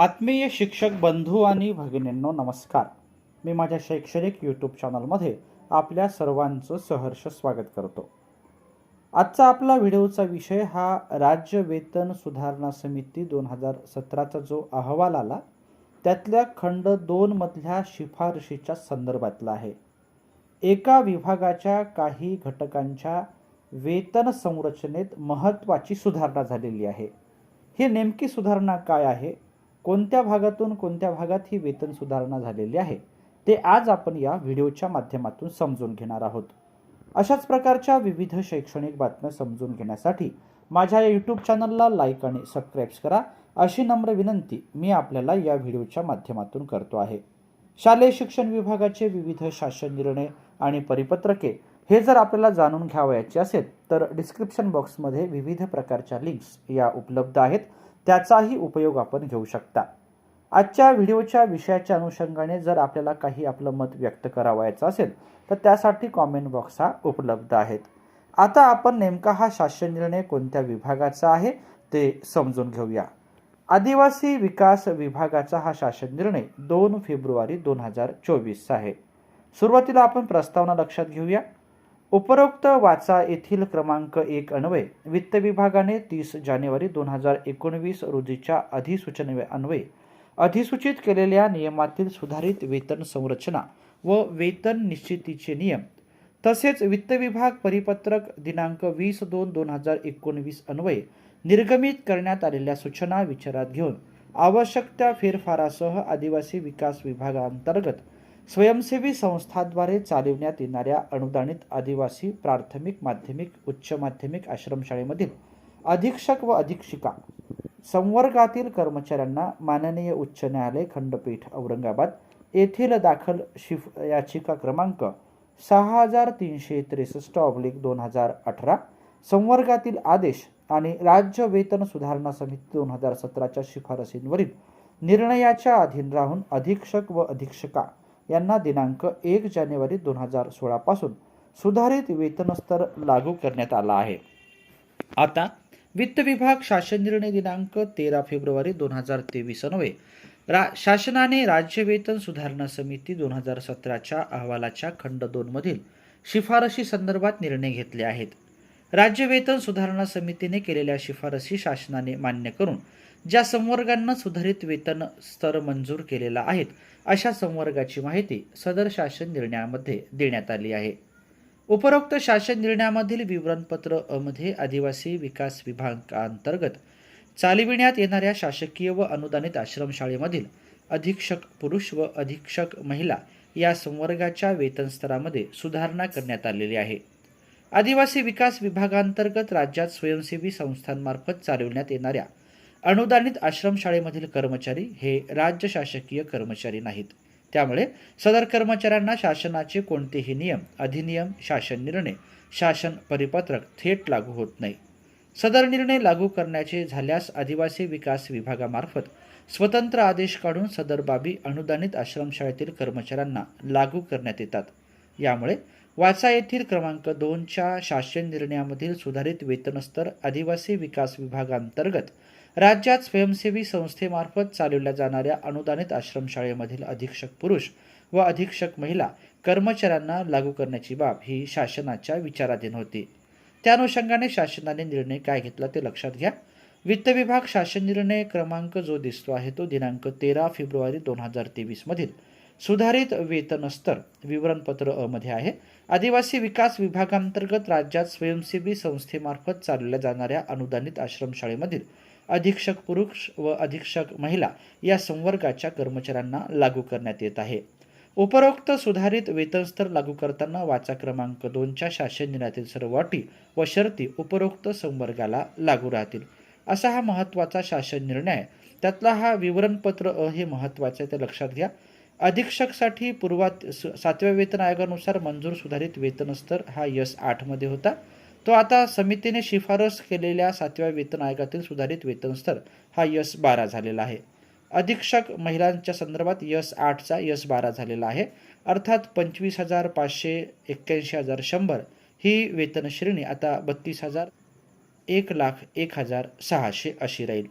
आत्मीय शिक्षक बंधू आणि भगिनींनो नमस्कार. मी माझ्या शैक्षणिक यूट्यूब चॅनलमध्ये आपल्या सर्वांचं सहर्ष स्वागत करतो. आजचा आपला व्हिडिओचा विषय हा राज्य वेतन सुधारणा समिती दोन हजार सतराचा जो अहवाल आला त्यातल्या खंड दोनमधल्या शिफारशीच्या संदर्भातला आहे. एका विभागाच्या काही घटकांच्या वेतन संरचनेत महत्त्वाची सुधारणा झालेली आहे. ही नेमकी सुधारणा काय आहे? कोणत्या भागातून कोणत्या भागात ही वेतन सुधारणा झालेली आहे ते आज आपण या व्हिडिओच्या माध्यमातून समजून घेणार आहोत. अशाच प्रकारच्या विविध शैक्षणिक बातम्या समजून घेण्यासाठी माझ्या या यूट्यूब चॅनलला लाईक आणि सबस्क्राईब्स करा अशी नम्र विनंती मी आपल्याला या व्हिडिओच्या माध्यमातून करतो आहे. शालेय शिक्षण विभागाचे विविध शासन निर्णय आणि परिपत्रके हे जर आपल्याला जाणून घ्यावयाचे असेल तर डिस्क्रिप्शन बॉक्समध्ये विविध प्रकारच्या लिंक्स या उपलब्ध आहेत. त्याचाही उपयोग आपण घेऊ शकता. आजच्या व्हिडिओच्या विषयाच्या अनुषंगाने जर आपल्याला काही आपलं मत व्यक्त करावायचं असेल तर त्यासाठी कॉमेंट बॉक्स हा उपलब्ध आहेत. आता आपण नेमका हा शासन निर्णय कोणत्या विभागाचा आहे ते समजून घेऊया. आदिवासी विकास विभागाचा हा शासन निर्णय दोन फेब्रुवारी दोन हजार चोवीसचा आहे. सुरुवातीला आपण प्रस्तावना लक्षात घेऊया. उपरोक्त वाचा येथील क्रमांक एक अन्वय. वित्त विभागाने तीस जानेवारी दोन हजार एकोणवीस रोजीच्या अधिसूचने अन्वये. अधिसूचित केलेल्या नियमातील सुधारित वेतन संरचना व वेतन निश्चितीचे नियम. तसेच वित्त विभाग परिपत्रक दिनांक वीस दोन दोन हजार एकोणवीस अन्वये निर्गमित करण्यात आलेल्या सूचना विचारात घेऊन आवश्यक त्या फेरफारासह आदिवासी विकास विभागांतर्गत स्वयंसेवी संस्थाद्वारे चालविण्यात येणाऱ्या अनुदानित आदिवासी प्राथमिक माध्यमिक उच्च माध्यमिक आश्रमशाळेमधील अधीक्षक व अधीक्षिका संवर्गातील कर्मचाऱ्यांना माननीय उच्च न्यायालय खंडपीठ औरंगाबाद येथील दाखल शिफ याचिका क्रमांक सहा हजार तीनशे त्रेसष्ट ऑब्लिक दोन हजार अठरा संवर्गातील आदेश आणि राज्य वेतन सुधारणा समिती दोन हजार सतराच्या शिफारसींवरील निर्णयाच्या अधीन राहून अधीक्षक व अधीक्षका यांना दिनांक एक जानेवारी दोन हजार सोळापासून सुधारित वेतन स्तर लागू करण्यात आला आहे. आता वित्त विभाग शासन निर्णय दिनांक तेरा फेब्रुवारी दोन हजार तेवीस अन्वये रा शासनाने राज्य वेतन सुधारणा समिती दोन हजार सतराच्या अहवालाच्या खंड दोनमधील शिफारशी संदर्भात निर्णय घेतले आहेत. राज्य वेतन सुधारणा समितीने केलेल्या शिफारसी शासनाने मान्य करून ज्या संवर्गांना सुधारित वेतन स्तर मंजूर केलेला आहेत अशा संवर्गाची माहिती सदर शासन निर्णयामध्ये देण्यात आली आहे. उपरोक्त शासन निर्णयामधील विवरणपत्र अमध्ये आदिवासी विकास विभागांतर्गत चालविण्यात येणाऱ्या शासकीय व अनुदानित आश्रमशाळेमधील अधीक्षक पुरुष व अधीक्षक महिला या संवर्गाच्या वेतन स्तरामध्ये सुधारणा करण्यात आलेली आहे. आदिवासी विकास विभागांतर्गत राज्यात स्वयंसेवी संस्थांमार्फत चालविण्यात येणाऱ्या अनुदानित आश्रमशाळेमधील कर्मचारी हे राज्य शासकीय कर्मचारी नाहीत. त्यामुळे सदर कर्मचाऱ्यांना शासनाचे कोणतेही नियम अधिनियम शासन निर्णय शासन परिपत्रक थेट लागू होत नाही. सदर निर्णय लागू करण्याचे झाल्यास आदिवासी विकास विभागामार्फत स्वतंत्र आदेश काढून सदर बाबी अनुदानित आश्रमशाळेतील कर्मचाऱ्यांना लागू करण्यात येतात. यामुळे वाचा येथील क्रमांक दोनच्या शासन निर्णयामधील सुधारित वेतनस्तर आदिवासी विकास विभागांतर्गत राज्यात स्वयंसेवी संस्थेमार्फत चालवल्या जाणाऱ्या अनुदानित आश्रमशाळेमधील अधीक्षक पुरुष व अधीक्षक महिला कर्मचाऱ्यांना लागू करण्याची बाब ही शासनाच्या विचाराधीन होती. त्या अनुषंगाने शासनाने निर्णय काय घेतला ते लक्षात घ्या. वित्त विभाग शासन निर्णय क्रमांक जो दिसतो आहे तो दिनांक तेरा फेब्रुवारी दोन हजार तेवीसमधील सुधारित वेतनस्तर विवरणपत्र अ मध्ये आहे. आदिवासी विकास विभागांतर्गत राज्यात स्वयंसेवी संस्थेमार्फत चालवल्या जाणाऱ्या अनुदानित आश्रमशाळेमधील अधीक्षक पुरुष व अधीक्षक महिला या संवर्गाच्या कर्मचाऱ्यांना लागू करण्यात येत आहे. उपरोक्त सुधारित वेतनस्तर लागू करताना वाचा क्रमांक दोनच्या शासन निर्णयातील सर्व अटी व शर्ती उपरोक्त संवर्गाला लागू राहतील. असा हा महत्त्वाचा शासन निर्णय. आहे त्यातला हा विवरणपत्र अ हे महत्त्वाचं आहे ते लक्षात घ्या. अधीक्षकसाठी पूर्वात स- सातव्या वेतन आयोगानुसार मंजूर सुधारित वेतनस्तर हा यस आठमध्ये होता. तो आता समितीने शिफारस केलेल्या सातव्या वेतन आयोगातील सुधारित वेतनस्तर हा यस बारा झालेला आहे. अधीक्षक महिलांच्या संदर्भात यस आठचा यस बारा झालेला आहे. अर्थात पंचवीस हजार पाचशे एक्क्याऐंशी हजार शंभर ही वेतन श्रेणी आता बत्तीस हजार एक लाख एक हजार सहाशे अशी राहील.